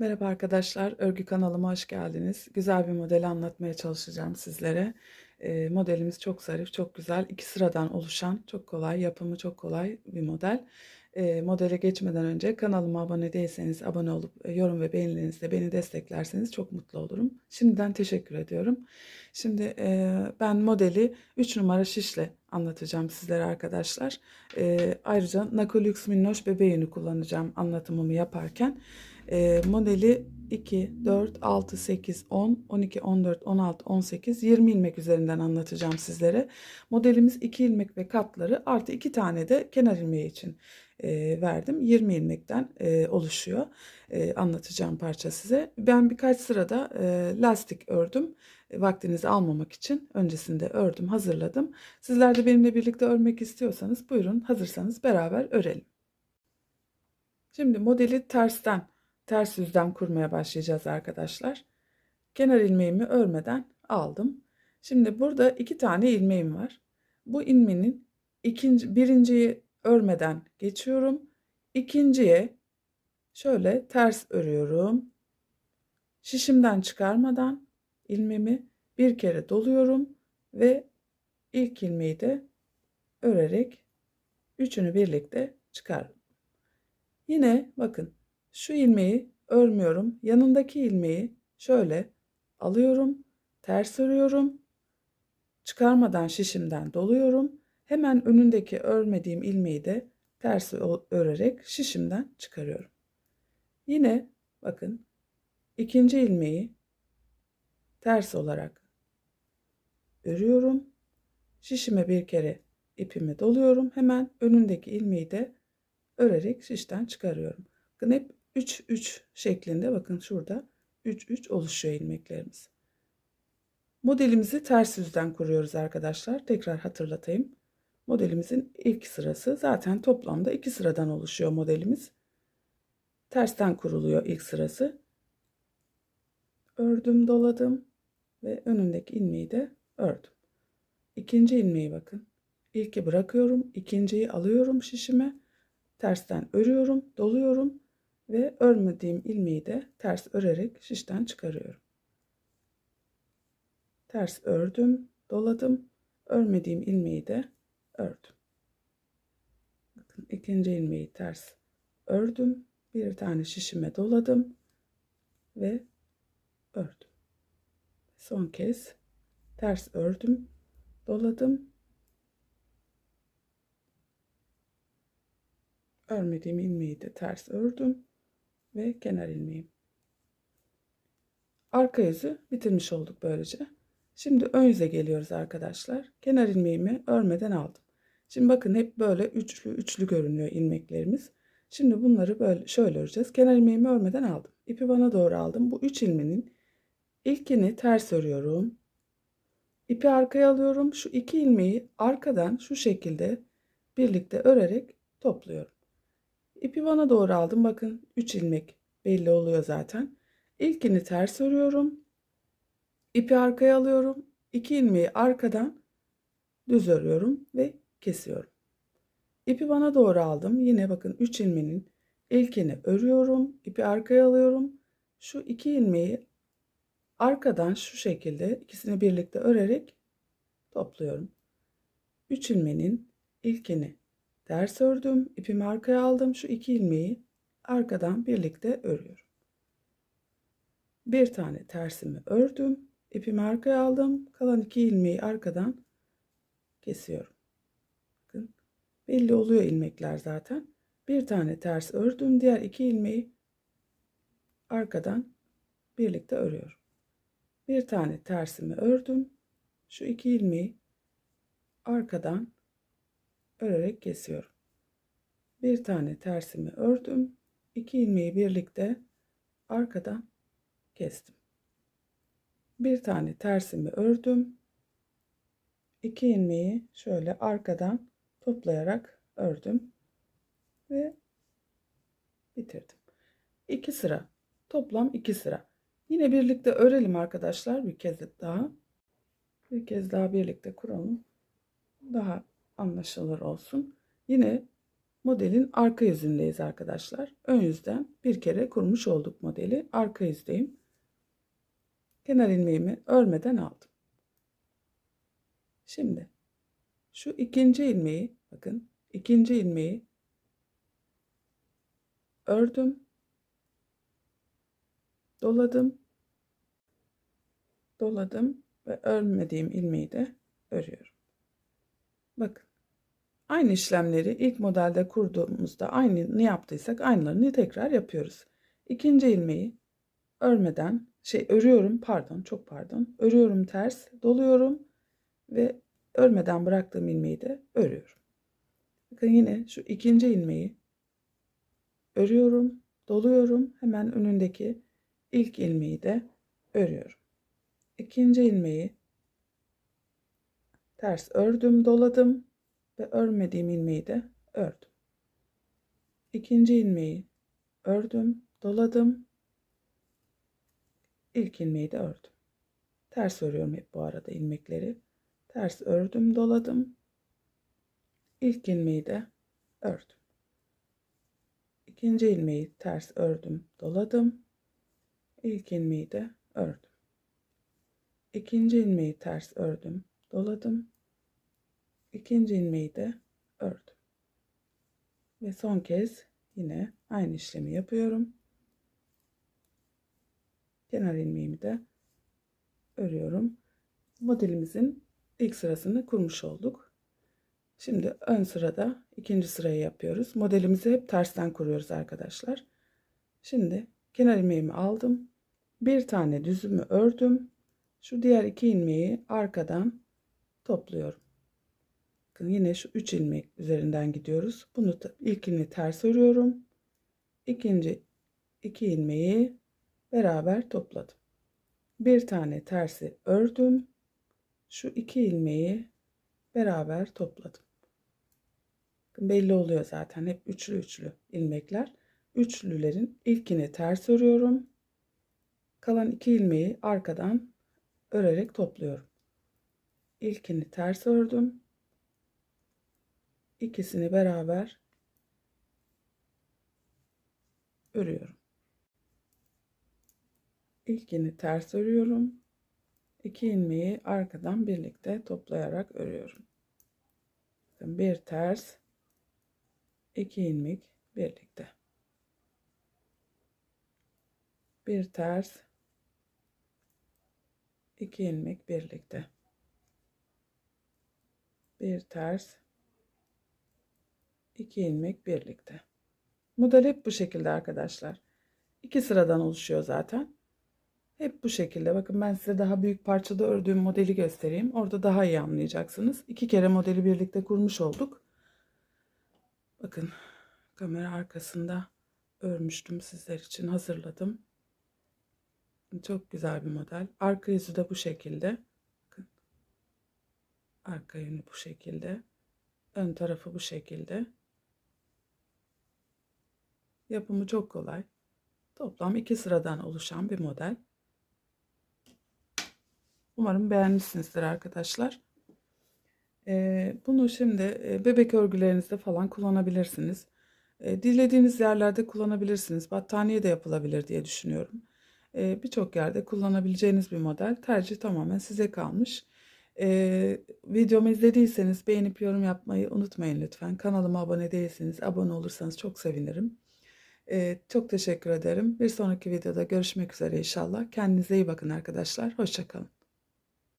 Merhaba arkadaşlar, örgü kanalıma hoş geldiniz. Güzel bir modeli anlatmaya çalışacağım sizlere. Eee, modelimiz çok zarif, çok güzel. İki sıradan oluşan, çok kolay, yapımı çok kolay bir model. Eee, modele geçmeden önce kanalıma abone değilseniz abone olup e, yorum ve beğenilerinizle beni desteklerseniz çok mutlu olurum. Şimdiden teşekkür ediyorum. Şimdi eee, ben modeli 3 numara şişle anlatacağım sizlere arkadaşlar. Eee, ayrıca Nakolux Minnoş bebeğini kullanacağım anlatımımı yaparken. E, modeli 2, 4, 6, 8, 10, 12, 14, 16, 18, 20 ilmek üzerinden anlatacağım sizlere. Modelimiz 2 ilmek ve katları artı 2 tane de kenar ilmeği için e, verdim. 20 ilmekten e, oluşuyor e, anlatacağım parça size. Ben birkaç sırada e, lastik ördüm. E, vaktinizi almamak için öncesinde ördüm, hazırladım. Sizler de benimle birlikte örmek istiyorsanız buyurun hazırsanız beraber örelim. Şimdi modeli tersten ters yüzden kurmaya başlayacağız arkadaşlar. Kenar ilmeğimi örmeden aldım. Şimdi burada iki tane ilmeğim var. Bu ilmeğin ikinci, birinciyi örmeden geçiyorum. İkinciye şöyle ters örüyorum. Şişimden çıkarmadan ilmeğimi bir kere doluyorum ve ilk ilmeği de örerek üçünü birlikte çıkardım. Yine bakın şu ilmeği örmüyorum. Yanındaki ilmeği şöyle alıyorum. Ters örüyorum. Çıkarmadan şişimden doluyorum. Hemen önündeki örmediğim ilmeği de ters örerek şişimden çıkarıyorum. Yine bakın ikinci ilmeği ters olarak örüyorum. Şişime bir kere ipimi doluyorum. Hemen önündeki ilmeği de örerek şişten çıkarıyorum. Bakın hep 3 3 şeklinde bakın şurada 3 3 oluşuyor ilmeklerimiz. Modelimizi ters yüzden kuruyoruz arkadaşlar. Tekrar hatırlatayım. Modelimizin ilk sırası zaten toplamda iki sıradan oluşuyor modelimiz. Tersten kuruluyor ilk sırası. Ördüm, doladım ve önündeki ilmeği de ördüm. İkinci ilmeği bakın. İlki bırakıyorum, ikinciyi alıyorum şişime. Tersten örüyorum, doluyorum ve örmediğim ilmeği de ters örerek şişten çıkarıyorum. Ters ördüm, doladım. Örmediğim ilmeği de ördüm. Bakın ikinci ilmeği ters ördüm. Bir tane şişime doladım ve ördüm. Son kez ters ördüm, doladım. Örmediğim ilmeği de ters ördüm ve kenar ilmeğim. Arka yüzü bitirmiş olduk böylece. Şimdi ön yüze geliyoruz arkadaşlar. Kenar ilmeğimi örmeden aldım. Şimdi bakın hep böyle üçlü üçlü görünüyor ilmeklerimiz. Şimdi bunları böyle şöyle öreceğiz. Kenar ilmeğimi örmeden aldım. İpi bana doğru aldım. Bu üç ilmeğin ilkini ters örüyorum. İpi arkaya alıyorum. Şu iki ilmeği arkadan şu şekilde birlikte örerek topluyorum. İpi bana doğru aldım. Bakın 3 ilmek belli oluyor zaten. İlkini ters örüyorum. İpi arkaya alıyorum. 2 ilmeği arkadan düz örüyorum ve kesiyorum. İpi bana doğru aldım. Yine bakın 3 ilmeğin ilkini örüyorum. İpi arkaya alıyorum. Şu 2 ilmeği arkadan şu şekilde ikisini birlikte örerek topluyorum. 3 ilmeğin ilkini Ters ördüm, ipimi arkaya aldım. Şu iki ilmeği arkadan birlikte örüyorum. Bir tane tersimi ördüm, ipimi arkaya aldım. Kalan iki ilmeği arkadan kesiyorum. Bakın belli oluyor ilmekler zaten. Bir tane ters ördüm, diğer iki ilmeği arkadan birlikte örüyorum. Bir tane tersimi ördüm. Şu iki ilmeği arkadan örerek kesiyorum. Bir tane tersimi ördüm. iki ilmeği birlikte arkadan kestim. Bir tane tersimi ördüm. iki ilmeği şöyle arkadan toplayarak ördüm ve bitirdim. İki sıra toplam iki sıra. Yine birlikte örelim arkadaşlar bir kez daha. Bir kez daha birlikte kuralım. Daha anlaşılır olsun. Yine modelin arka yüzündeyiz arkadaşlar. Ön yüzden bir kere kurmuş olduk modeli. Arka yüzdeyim. Kenar ilmeğimi örmeden aldım. Şimdi şu ikinci ilmeği bakın ikinci ilmeği ördüm. Doladım. Doladım ve örmediğim ilmeği de örüyorum. Bakın. Aynı işlemleri ilk modelde kurduğumuzda aynı yaptıysak aynılarını tekrar yapıyoruz. İkinci ilmeği örmeden şey örüyorum pardon çok pardon örüyorum ters doluyorum ve örmeden bıraktığım ilmeği de örüyorum. Bakın yine şu ikinci ilmeği örüyorum doluyorum hemen önündeki ilk ilmeği de örüyorum. İkinci ilmeği ters ördüm doladım ve örmediğim ilmeği de ördüm. İkinci ilmeği ördüm doladım ilk ilmeği de ördüm. Ters örüyorum hep bu arada ilmekleri. Ters ördüm, doladım. İlk ilmeği de ördüm. İkinci ilmeği ters ördüm, doladım. İlk ilmeği de ördüm. İkinci ilmeği ters ördüm, doladım. İkinci ilmeği de ördüm. Ve son kez yine aynı işlemi yapıyorum. Kenar ilmeğimi de örüyorum. Modelimizin ilk sırasını kurmuş olduk. Şimdi ön sırada ikinci sırayı yapıyoruz. Modelimizi hep tersten kuruyoruz arkadaşlar. Şimdi kenar ilmeğimi aldım. Bir tane düzümü ördüm. Şu diğer iki ilmeği arkadan topluyorum. Bakın yine şu üç ilmek üzerinden gidiyoruz. Bunu ilkini ters örüyorum. İkinci iki ilmeği beraber topladım. Bir tane tersi ördüm. Şu iki ilmeği beraber topladım. Belli oluyor zaten hep üçlü üçlü ilmekler. Üçlülerin ilkini ters örüyorum. Kalan iki ilmeği arkadan örerek topluyorum. İlkini ters ördüm. İkisini beraber örüyorum. İlkini ters örüyorum. İki ilmeği arkadan birlikte toplayarak örüyorum. Bir ters, iki ilmek birlikte. Bir ters, iki ilmek birlikte. Bir ters, iki ilmek birlikte. Model hep bu şekilde arkadaşlar. İki sıradan oluşuyor zaten. Hep bu şekilde. Bakın ben size daha büyük parçada ördüğüm modeli göstereyim. Orada daha iyi anlayacaksınız. İki kere modeli birlikte kurmuş olduk. Bakın kamera arkasında örmüştüm sizler için hazırladım. Çok güzel bir model. Arka yüzü de bu şekilde. Bakın. Arka yönü bu şekilde. Ön tarafı bu şekilde. Yapımı çok kolay. Toplam iki sıradan oluşan bir model. Umarım beğenmişsinizdir arkadaşlar. Ee, bunu şimdi e, bebek örgülerinizde falan kullanabilirsiniz. Ee, dilediğiniz yerlerde kullanabilirsiniz. Battaniye de yapılabilir diye düşünüyorum. Ee, Birçok yerde kullanabileceğiniz bir model. Tercih tamamen size kalmış. Videomu izlediyseniz beğenip yorum yapmayı unutmayın lütfen. Kanalıma abone değilseniz abone olursanız çok sevinirim. Ee, çok teşekkür ederim. Bir sonraki videoda görüşmek üzere inşallah. Kendinize iyi bakın arkadaşlar. Hoşçakalın.